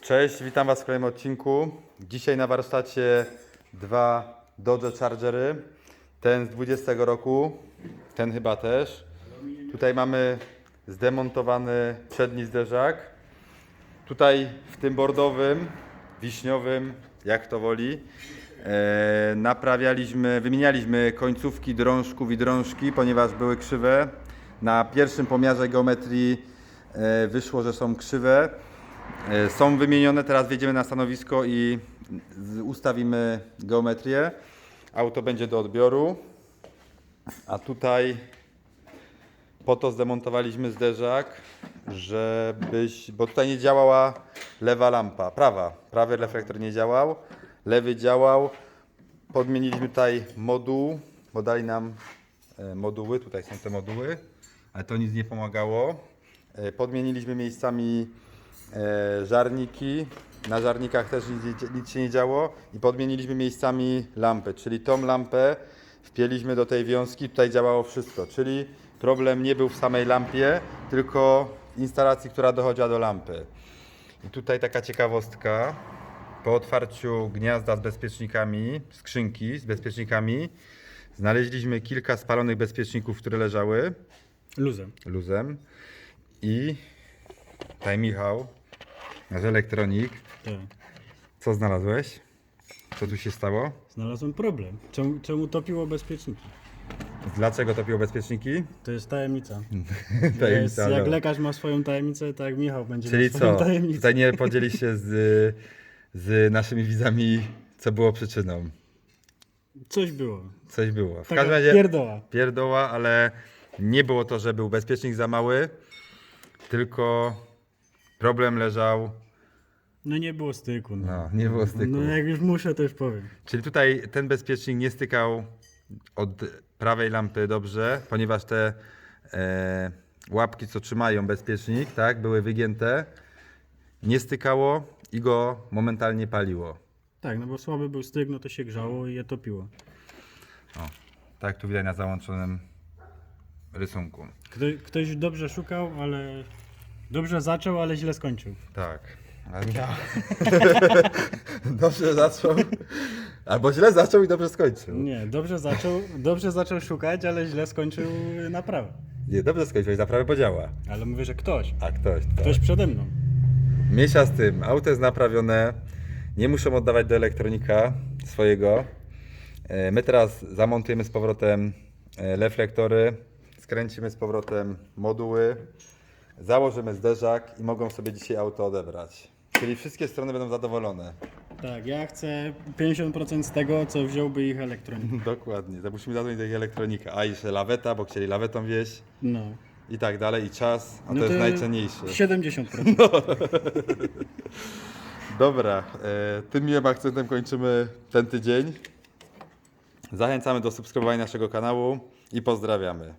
Cześć, witam Was w kolejnym odcinku. Dzisiaj na warsztacie dwa Dodge Chargery. Ten z 20 roku, ten chyba też. Tutaj mamy zdemontowany przedni zderzak. Tutaj w tym bordowym, wiśniowym, jak to woli, e, naprawialiśmy, wymienialiśmy końcówki drążków i drążki, ponieważ były krzywe. Na pierwszym pomiarze geometrii e, wyszło, że są krzywe. E, Są wymienione, teraz wjedziemy na stanowisko i ustawimy geometrię. Auto będzie do odbioru. A tutaj po to zdemontowaliśmy zderzak, żebyś, bo tutaj nie działała lewa lampa, prawa. Prawy reflektor nie działał, lewy działał. Podmieniliśmy tutaj moduł, bo dali nam e, moduły, tutaj są te moduły, ale to nic nie pomagało. E, Podmieniliśmy miejscami żarniki, na żarnikach też nic, nic się nie działo i podmieniliśmy miejscami lampy, czyli tą lampę wpięliśmy do tej wiązki, tutaj działało wszystko, czyli problem nie był w samej lampie, tylko w instalacji, która dochodziła do lampy. I tutaj taka ciekawostka, po otwarciu gniazda z bezpiecznikami, skrzynki z bezpiecznikami, znaleźliśmy kilka spalonych bezpieczników, które leżały. Luzem. luzem. I tutaj Michał, nasz elektronik, Tak. co znalazłeś? Co tu się stało? Znalazłem problem. Czemu, czemu topiło bezpieczniki? Dlaczego topiło bezpieczniki? To jest tajemnica. Tajemnica, jest, jak no. lekarz ma swoją tajemnicę, tak jak Michał będzie Czyli miał swoją co? tajemnicę. Tutaj nie podzieli się z, z naszymi widzami, co było przyczyną. Coś było. Coś było. W Taka każdym razie pierdoła. pierdoła, ale nie było to, że był bezpiecznik za mały, tylko problem leżał, No nie było styku. No, no, nie było styku. no jak już muszę, to już powiem. Czyli tutaj ten bezpiecznik nie stykał od prawej lampy dobrze, ponieważ te e, łapki, co trzymają bezpiecznik, tak, były wygięte, nie stykało i go momentalnie paliło. Tak, no bo słaby był styk, no to się grzało i je topiło. Tak tu widać na załączonym rysunku. Ktoś, ktoś dobrze szukał, ale... Dobrze zaczął, ale źle skończył. Tak. A miał... dobrze zaczął. Albo źle zaczął i dobrze skończył. Nie, dobrze zaczął, dobrze zaczął szukać, ale źle skończył naprawę. Nie, dobrze skończyłeś, naprawę podziała. Ale mówię, że ktoś. A ktoś. Tak. Ktoś przede mną. Mniejsza z tym, auto jest naprawione, nie muszą oddawać do elektronika swojego. E, My teraz zamontujemy z powrotem e, reflektory, skręcimy z powrotem moduły, założymy zderzak i mogą sobie dzisiaj auto odebrać. Czyli wszystkie strony będą zadowolone. Tak, ja chcę 50% z tego, co wziąłby ich elektronik. Dokładnie, to musimy zadzwonić do ich elektronika. A jeszcze laweta, bo chcieli lawetą wieść No. i tak dalej, i czas, a no to jest najcenniejsze. 70%. Dobra, e, tym miłym akcentem kończymy ten tydzień. Zachęcamy do subskrybowania naszego kanału i pozdrawiamy.